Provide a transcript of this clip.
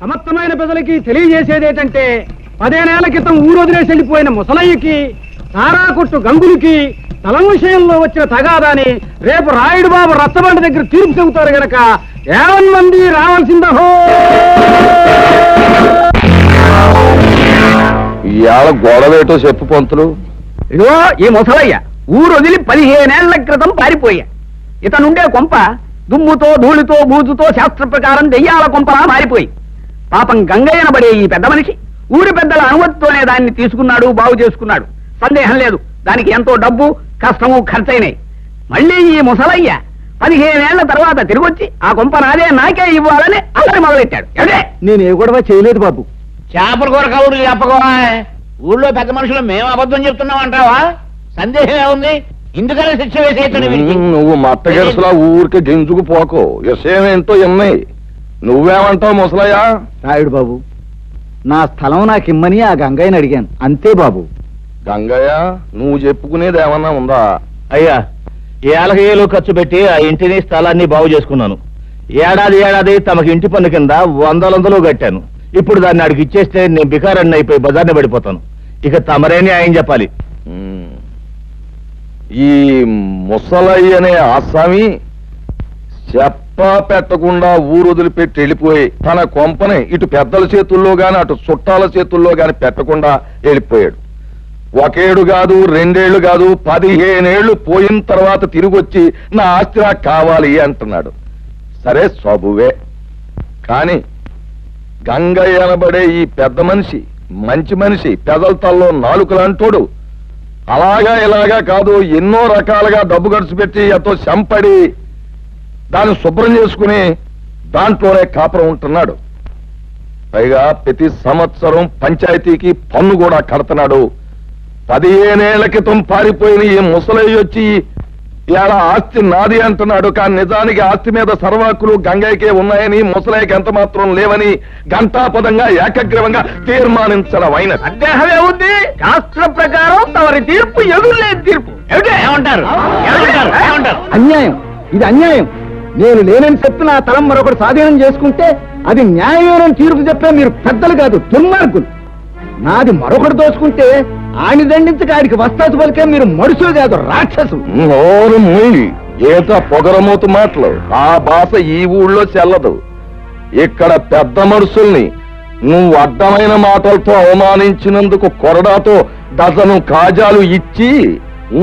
సమస్తమైన ప్రజలకి తెలియజేసేది ఏంటంటే పదేనేళ్ళ క్రితం ఊరు వదిలేసి వెళ్ళిపోయిన ముసలయ్యకి సారా కొట్టు గంగులకి తలం విషయంలో వచ్చిన తగాదాని రేపు రాయుడు బాబు రచ్చబండ దగ్గర తీర్పు చెబుతారు గనక ఏవన్ మంది రావాల్సిందహో ఇవాళ గొడవేటో చెప్పు పంతులు. ఇదిగో ఈ ముసలయ్య ఊరు వదిలి పదిహేనేళ్ళ క్రితం పారిపోయా. ఇతనుండే కొంప దుమ్ముతో ధూళితో బూజుతో శాస్త్ర ప్రకారం దెయ్యాల కొంపలా మారిపోయి. పాపం గంగయ్యన పడే ఈ పెద్ద మనిషి ఊరి పెద్దల అనుమతితోనే దాన్ని తీసుకున్నాడు బాగు చేసుకున్నాడు. సందేహం లేదు. దానికి ఎంతో డబ్బు కష్టము ఖర్చయినాయి మళ్ళీ ఈ ముసలయ్య పదిహేనేళ్ళ తర్వాత తిరిగొచ్చి ఆ కొంప నాదే నాకే ఇవ్వాలని అల్లరి మొదలెట్టాడు. ఎవడే నేను ఏ గొడవ చేయలేదు బాబు. చేపల కూర కవుడు చెప్పకోవా ఊళ్ళో పెద్ద మనుషులు మేము అబద్ధం చెప్తున్నాం అంటావా సందేహం ఏముంది? ఇందుకనే శిక్ష వీరికి నువ్వు మట్టగెరసలా ఊరికే గింజుకు పోకో. విషయం ఏంటో ఎన్నాయి నువ్వేమంటావు ముసలయ్యా? రాయుడు బాబు నా స్థలం నాకు ఇమ్మని ఆ గంగయ్యని అడిగాను. అంతే బాబు. గంగయ్య నువ్వు చెప్పుకునేది ఏమన్నా ఉందా? అయ్యా ఏళ్ళు ఖర్చు పెట్టి ఆ ఇంటిని స్థలాన్ని బాగు చేసుకున్నాను. ఏడాది ఏడాది తమకి ఇంటి పన్ను కింద వందలొందలు కట్టాను. ఇప్పుడు దాన్ని అడిగి ఇచ్చేస్తే నేను బికారాన్ని అయిపోయి బజార్ని పడిపోతాను. ఇక తమరే న్యాయం చెప్పాలి. ఈ ముసలయ్య అనే ఆసామి చెప్ప పెట్టకుండా ఊరు వదిలిపెట్టి వెళ్ళిపోయి తన కొంపని ఇటు పెద్దల చేతుల్లో గాని అటు చుట్టాల చేతుల్లో గాని పెట్టకుండా వెళ్ళిపోయాడు. ఒకేడు కాదు రెండేళ్ళు కాదు పదిహేనేళ్ళు పోయిన తర్వాత తిరిగొచ్చి నా ఆస్తి నాకు కావాలి అంటున్నాడు. సరే సబువే. కాని గంగయ్య అనబడే ఈ పెద్ద మనిషి మంచి మనిషి పెదల తల్లో నాలుకలంటోడు అలాగా ఇలాగా కాదు ఎన్నో రకాలుగా డబ్బు ఖర్చు పెట్టి ఎంతో శంపడి దాన్ని శుభ్రం చేసుకుని దాంట్లోనే కాపురం ఉంటున్నాడు. పైగా ప్రతి సంవత్సరం పంచాయతీకి పన్ను కూడా కడుతున్నాడు. పదిహేనేళ్ళ క్రితం పారిపోయిన ఈ ముసలయ్య వచ్చి ఇలా ఆస్తి నాది అంటున్నాడు కానీ నిజానికి ఆస్తి మీద సర్వాకులు గంగయ్యకే ఉన్నాయని ముసలయ్యకి ఎంత మాత్రం లేవని ఘంటాపదంగా ఏకగ్రీవంగా సందేహమే ఉంది శాస్త్ర ప్రకారం తమరి తీర్పు ఎదురులేని తీర్పు. ఏమిటి? ఏమంటారు? ఏమంటారు? ఏమంటారు? అన్యాయం. ఇది అన్యాయం. నేను లేనని చెప్తున్నా నా తలం మరొకటి స్వాధీనం చేసుకుంటే అది న్యాయమేనని తీర్పు చెప్పే మీరు పెద్దలు కాదు దుర్మార్గులు. నాది మరొకటి దోచుకుంటే ఆని దండించక ఆడికి వస్తాసు పలికే మీరు మనుషులు కాదు రాక్షసు. నోరు మూయి పొగరమూతు మాటలు. ఆ భాష ఈ ఊళ్ళో చెల్లదు. ఇక్కడ పెద్ద మనుషుల్ని నువ్వు అడ్డమైన మాటలతో అవమానించినందుకు కొరడాతో డజను కాజాలు ఇచ్చి